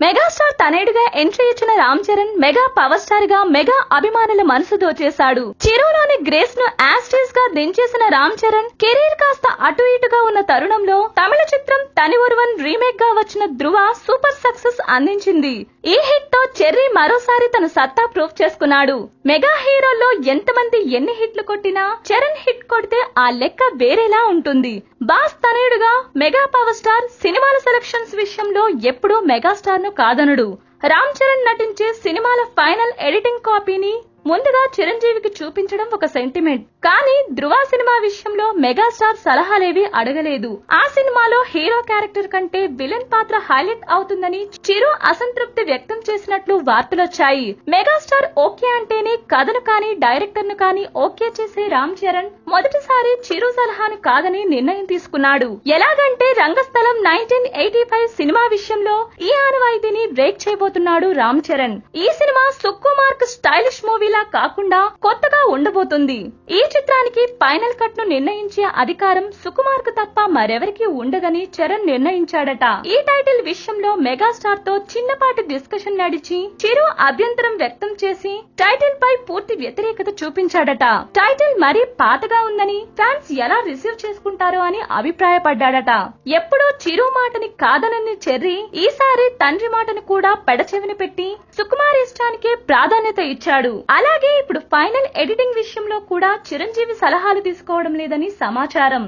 Megastar తనేడుగా entry ఇచ్చిన Ram Charan mega power స్టార్గా మెగా అభిమానుల మనసు దోచేశాడు. చిరులోని గ్రేస్ను యాస్టీస్గా దించేసిన రామ్ చరణ్ కెరీర్ కాస్త అటు ఇటుగా ఉన్న తరుణంలో తమిళ చిత్రం తని ఒరువన్ రీమేక్గా వచ్చిన ధృవ సూపర్ సక్సెస్ అందించింది. ఈ హిట్తో చెర్రీ మరోసారి తన సత్తా ప్రూఫ్ చేసుకున్నాడు. మెగా హీరోల్లో ఎంతమంది ఎన్ని హిట్లు కొట్టినా చరణ్ హిట్ కొడితే ఆ లెక్క వేరేలా ఉంటుంది. బాస్ తనయుడుగా మెగా పవర్ స్టార్ సినిమాల సెలక్షన్స్ విషయంలో ఎప్పుడూ మెగాస్టార్ను కాదనడు. రామ్ చరణ్ నటించే సినిమాల ఫైనల్ ఎడిటింగ్ కాపీని ముందుగా చిరంజీవికి చూపించడం ఒక సెంటిమెంట్ కానీ ధృవ సినిమా విషయంలో మెగాస్టార్ సలహాలేవి అడగలేదు. ఆ సినిమాలో హీరో క్యారెక్టర్ కంటే విలన్ పాత్ర హైలైట్ అవుతుందని చిరు అసంతృప్తి వ్యక్తం చేసినట్లు వార్తలొచ్చాయి. మెగాస్టార్ ఓకే అంటేనే కథను కానీ డైరెక్టర్ను కానీ ఓకే చేసే రామ్ చరణ్ మొదటిసారి చిరు సలహాను కాదని నిర్ణయం తీసుకున్నాడు. ఎలాగంటే Rangasthalam nineteen eighty five cinema విషయంలో ఈ ఆనవాయితీని బ్రేక్ చేయబోతున్నాడు రామ్ చరణ్. ఈ సినిమా సుక్కుమార్క్ స్టైలిష్ మూవీలా కాకుండా కొత్తగా ఉండబోతుంది. ఈ చిత్రానికి ఫైనల్ కట్ను నిర్ణయించే అధికారం సుకుమార్కు తప్ప మరెవరికి ఉండదని చరణ్ నిర్ణయించాడట. ఈ టైటిల్ విషయంలో మెగాస్టార్తో చిన్నపాటి డిస్కషన్ నడిచి చిరు అభ్యంతరం వ్యక్తం చేసి టైటిల్ పై పూర్తి వ్యతిరేకత చూపించాడట. టైటిల్ మరీ పాతగా ఉందని ఫ్యాన్స్ ఎలా రిసీవ్ చేసుకుంటారో అని అభిప్రాయపడ్డాడట. ఎప్పుడో చిరు మాటని కాదనని చెర్రి ఈసారి తండ్రి మాటను కూడా పెడచెవిన పెట్టి సుకుమార్ ఇష్టానికే ప్రాధాన్యత ఇచ్చాడు. అలాగే ఇప్పుడు ఫైనల్ ఎడిటింగ్ విషయంలో కూడా చిరంజీవి సలహాలు తీసుకోవడం లేదని సమాచారం.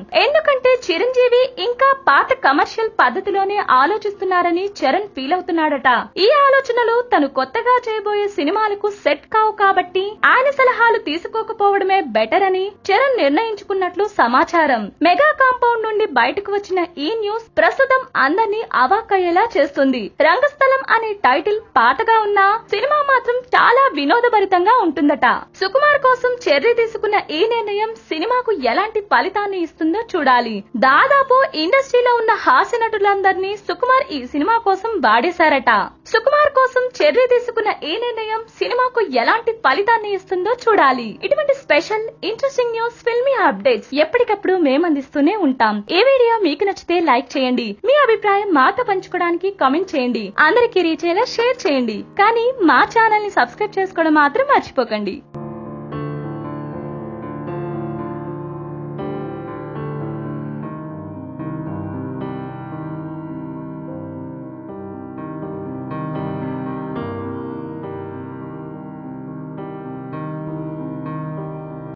ఎందుకంటే చిరంజీవి ఇంకా పాత కమర్షియల్ పద్ధతిలోనే ఆలోచిస్తున్నారని చరణ్ ఫీల్ అవుతున్నాడట. ఈ ఆలోచనలు తను కొత్తగా చేయబోయే సినిమాలకు సెట్ కావు కాబట్టి ఆయన సలహాలు తీసుకోకపోవడమే బెటర్ అని చరణ్ నిర్ణయించుకున్నట్లు సమాచారం. మెగా కాంపౌండ్ నుండి బయటకు వచ్చిన ఈ న్యూస్ ప్రస్తుతం అందరినీ అవాక్కయ్యేలా చేస్తుంది. రంగస్థలం అనే టైటిల్ పాతగా ఉన్నా సినిమా మాత్రం చాలా వినోదభరితంగా ఉంటుందట. సుకుమార్ కోసం చెర్రీ తీసుకున్న ఈ నిర్ణయం సినిమాకు ఎలాంటి ఫలితాన్ని ఇస్తుందో చూడాలి. దాదాపు ఇండస్ట్రీలో ఉన్న హాస్య నటులందరినీ సుకుమార్ ఈ సినిమా కోసం వాడేశారట. సుకుమార్ కోసం చెర్రీ తీసుకున్న ఈ నిర్ణయం సినిమాకు ఎలాంటి ఫలితాన్ని ఇస్తుందో చూడాలి. ఇటువంటి special interesting news filmy updates ఎప్పటికప్పుడు మేము అందిస్తూనే ఉంటాం. ఏ వీడియో మీకు నచ్చితే లైక్ చేయండి. మీ అభిప్రాయం మాతో పంచుకోవడానికి కామెంట్ చేయండి. అందరికీ రీచ్ అయ్యేలా షేర్ చేయండి. కానీ మా ఛానల్ని సబ్స్క్రైబ్ చేసుకోవడం మాత్రం మర్చిపోకండి.